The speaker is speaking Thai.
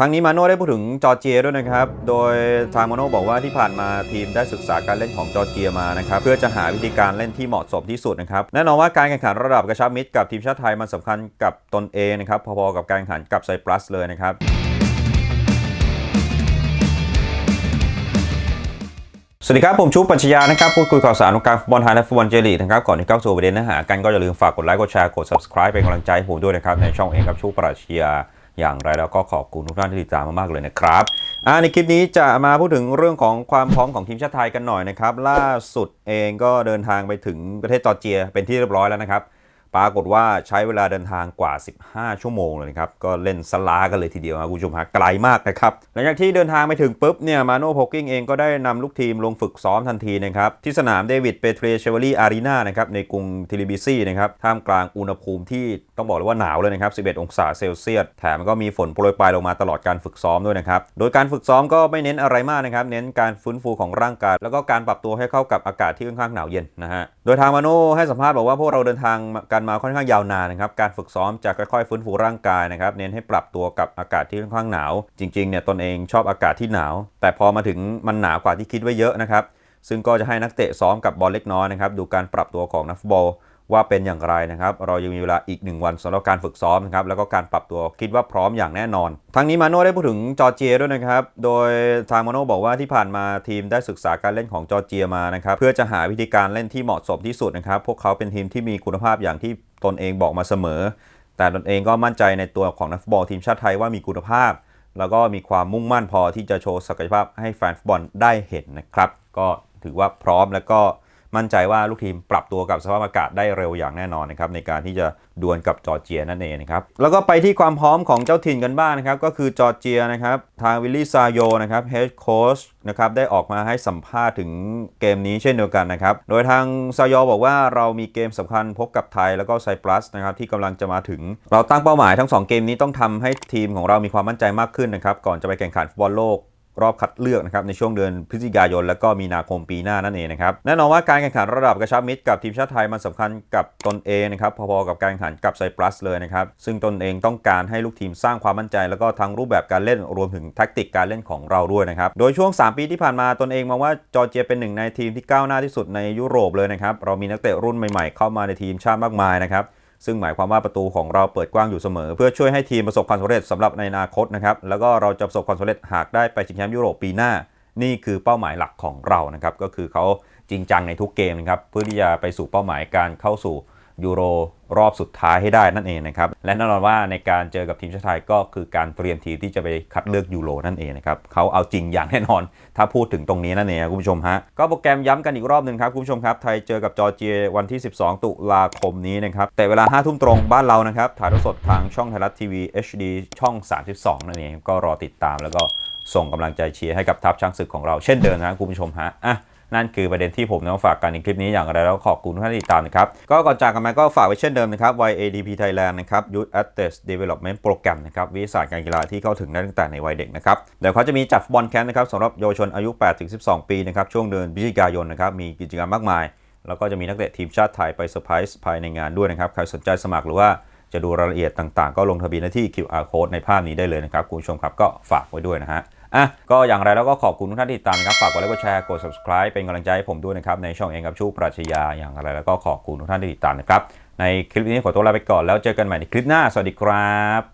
ทั้งนี้มาโน่ได้พูดถึงจอร์เจียด้วยนะครับ โดยทางมาโน่บอกว่าที่ผ่านมาทีมได้ศึกษาการเล่นของจอร์เจียมานะครับ เพื่อจะหาวิธีการเล่นที่เหมาะสมที่สุดนะครับ แน่นอนว่าการแข่งขันระดับกระชับมิตรกับทีมชาติไทยมันสำคัญกับตนเองนะครับ พอๆกับการแข่งขันกับไซปรัสเลยนะครับสวัสดีครับ ผมชูปัญชยานะครับ พูดคุยข่าวสารวงการฟุตบอลไทยและฟุตบอลเจลีกนะครับ ก่อนที่เข้าสู่ประเด็นเนื้อหากันก็อย่าลืมฝากกดไลค์กดแชร์กด subscribe เป็นกำลังใจให้ผมด้วยนะครับ ในช่องเองครับชูปรัชญา อย่างไรแล้วก็ขอบคุณทุกท่านที่ติดตามมากๆเลยนะครับอ่าในคลิปนี้จะมาพูดถึงเรื่องของความพร้อมของทีมชาติไทยกันหน่อยนะครับ ล่าสุดเองก็เดินทางไปถึงประเทศจอร์เจียเป็นที่เรียบร้อยแล้วนะครับ ปรากฏว่าใช้เวลาเดินทางกว่า 15 ชั่วโมงเลยครับ ก็เล่นสลากันเลยทีเดียวครับคุณผู้ชมฮะไกลมากนะครับ หลังจากที่เดินทางไปถึงปุ๊บเนี่ยมาโน่โพกิ้งเองก็ได้นำลูกทีมลงฝึกซ้อมทันทีนะครับ ที่สนามเดวิดเปเทรเชวอรี่อารีนานะครับในกรุงทิลิบิซีนะครับท่ามกลางอุณหภูมิที่ต้องบอกเลยว่าหนาวเลยนะครับ 11 องศาเซลเซียสแถมก็มีฝนโปรยปลายลงมาตลอดการฝึกซ้อมด้วยนะครับโดยการฝึกซ้อมก็ไม่เน้นอะไรมากนะครับเน้นการฟื้นฟูของร่างกาย แล้วก็การปรับตัวให้เข้ากับอากาศที่ค่อนข้างหนาวเย็นนะฮะโดยทางมาโน่ให้สัมภาษณ์บอกว่าพวกเราเดินทางกันมาค่อนข้างยาวนานนะครับ การฝึกซ้อมจะค่อยๆ ฟื้นฟูร่างกายนะครับ เน้นให้ปรับตัวกับอากาศที่ค่อนข้างหนาว จริงๆ เนี่ยตนเองชอบอากาศที่หนาว แต่พอมาถึงมันหนาวกว่าที่คิดไว้เยอะนะครับ ซึ่งก็จะให้นักเตะซ้อมกับบอลเล็กน้อยนะครับ ดูการปรับตัวของนักฟุตบอล ว่าเป็นอย่างไรนะครับ เรายังมีเวลาอีก 1 วันสำหรับการฝึกซ้อมนะครับ แล้วก็การปรับตัวคิดว่าพร้อมอย่างแน่นอนทั้งนี้มาโน่ได้พูดถึงจอร์เจียด้วยนะครับ โดยทางมาโน่บอกว่าที่ผ่านมาทีมได้ศึกษาการเล่นของจอร์เจียมานะครับ เพื่อจะหาวิธีการเล่นที่เหมาะสมที่สุดนะครับ พวกเขาเป็นทีมที่มีคุณภาพอย่างที่ตนเองบอกมาเสมอ แต่ตนเองก็มั่นใจในตัวของนักฟุตบอลทีมชาติไทยว่ามีคุณภาพ แล้วก็มีความมุ่งมั่นพอที่จะโชว์ศักยภาพให้แฟนฟุตบอลได้เห็นนะครับ ก็ถือว่าพร้อมแล้วก็ มั่นใจว่าลูกทีมปรับตัวกับสภาพอากาศได้เร็วอย่างแน่นอนนะครับในการที่จะดวลกับจอร์เจียนั่นเองนะครับแล้วก็ไปที่ความพร้อมของเจ้าถิ่นกันบ้างนะครับก็คือจอร์เจียนะครับทางวิลลี่ซาโยนะครับเฮดโค้ชนะครับได้ออกมาให้สัมภาษณ์ถึงเกมนี้เช่นเดียวกันนะครับโดยทางซาโยบอกว่าเรามีเกมสำคัญพบกับไทยแล้วก็ไซปรัสนะครับที่กำลังจะมาถึง เราตั้งเป้าหมายทั้งสองเกมนี้ต้องทำให้ทีมของเรามีความมั่นใจมากขึ้นนะครับก่อนจะไปแข่งขันฟุตบอลโลก รอบคัดเลือกนะครับในช่วงเดือนพฤศจิกายน และก็มีนาคมปีหน้านั่นเองนะครับแน่นอนว่าการแข่งขันระดับกระชับมิตรกับทีมชาติไทยมันสำคัญกับตนเองนะครับพอๆกับการแข่งขันกับไซปรัสเลยนะครับซึ่งตนเองต้องการให้ลูกทีมสร้างความมั่นใจ แล้วก็ทั้งรูปแบบการเล่นรวมถึงแทคติกการเล่นของเราด้วยนะครับโดยช่วง 3 ปีที่ผ่านมาตนเองมองว่าจอร์เจียเป็นหนึ่งในทีมที่ก้าวหน้าที่สุดในยุโรปเลยนะครับเรามีนักเตะรุ่นใหม่ๆเข้ามาในทีมชาติมากมายนะครับ ซึ่งหมายความว่าประตูของเราเปิดกว้างอยู่เสมอ เพื่อช่วยให้ทีมประสบความสำเร็จสำหรับในอนาคตนะครับแล้วก็เราจะประสบความสำเร็จหากได้ไปชิงแชมป์ยุโรปปีหน้า นี่คือเป้าหมายหลักของเรานะครับก็คือเขาจริงจังในทุกเกมนะครับเพื่อที่จะไปสู่เป้าหมายการเข้าสู่ ยูโรรอบสุดท้ายให้ได้นั่นเองนะครับ และแน่นอนว่าในการเจอกับทีมชาติไทยก็คือการเตรียมทีมที่จะไปคัดเลือกยูโรนั่นเองนะครับเขาเอาจริงอย่างแน่นอน ถ้าพูดถึงตรงนี้นั่นเองคุณผู้ชมฮะ ก็โปรแกรมย้ำกันอีกรอบหนึ่งครับ คุณผู้ชมครับ ไทยเจอกับจอร์เจียวันที่ 12 ตุลาคมนี้นะครับ แต่เวลา5ทุ่มตรงบ้านเรานะครับ ถ่ายทอดสดทางช่องไทยรัฐทีวี HD ช่อง 32 นั่นเอง ก็รอติดตามแล้วก็ส่งกำลังใจเชียร์ให้กับทัพช้างศึกของเราเช่นเดิมนะคุณผู้ชมฮะอะ นั่นคือประเด็นที่ผมนำฝากกันในคลิปนี้อย่างไรแล้วขอบคุณทุกท่านที่ติดตามนะครับ ก็ก่อนจากกันไปก็ฝากไว้เช่นเดิมนะครับ YADP Thailand นะครับ Youth Athletes Development Program นะครับวิทยาศาสตร์การกีฬาที่เข้าถึงได้ตั้งแต่ในวัยเด็กนะครับเดี๋ยวเขาจะมีจัดฟุตบอลแคมป์นะครับสำหรับเยาวชนอายุ 8-12 ปีนะครับช่วงเดือนพฤศจิกายนนะครับมีกิจกรรมมากมาย แล้วก็จะมีนักเตะทีมชาติไทยไปเซอร์ไพรส์ภายในงานด้วยนะครับใครสนใจสมัครหรือว่าจะดูรายละเอียดต่างๆ ก็ลงทะเบียนได้ที่ QR code ในภาพนี้ได้เลยนะครับคุณผู้ชมครับก็ฝากไว้ด้วยนะฮะ อะก็อย่างไรแล้วก็ขอบคุณทุกท่านที่ติดตามครับฝากกดไลค์กดแชร์กด subscribe เป็นกำลังใจให้ผมด้วยนะครับในช่องเองกับชูปรัชญาอย่างไรแล้วก็ขอบคุณทุกท่านที่ติดตามนะครับในคลิปนี้ขอตัวลาไปก่อนแล้วเจอกันใหม่ในคลิปหน้าสวัสดีครับ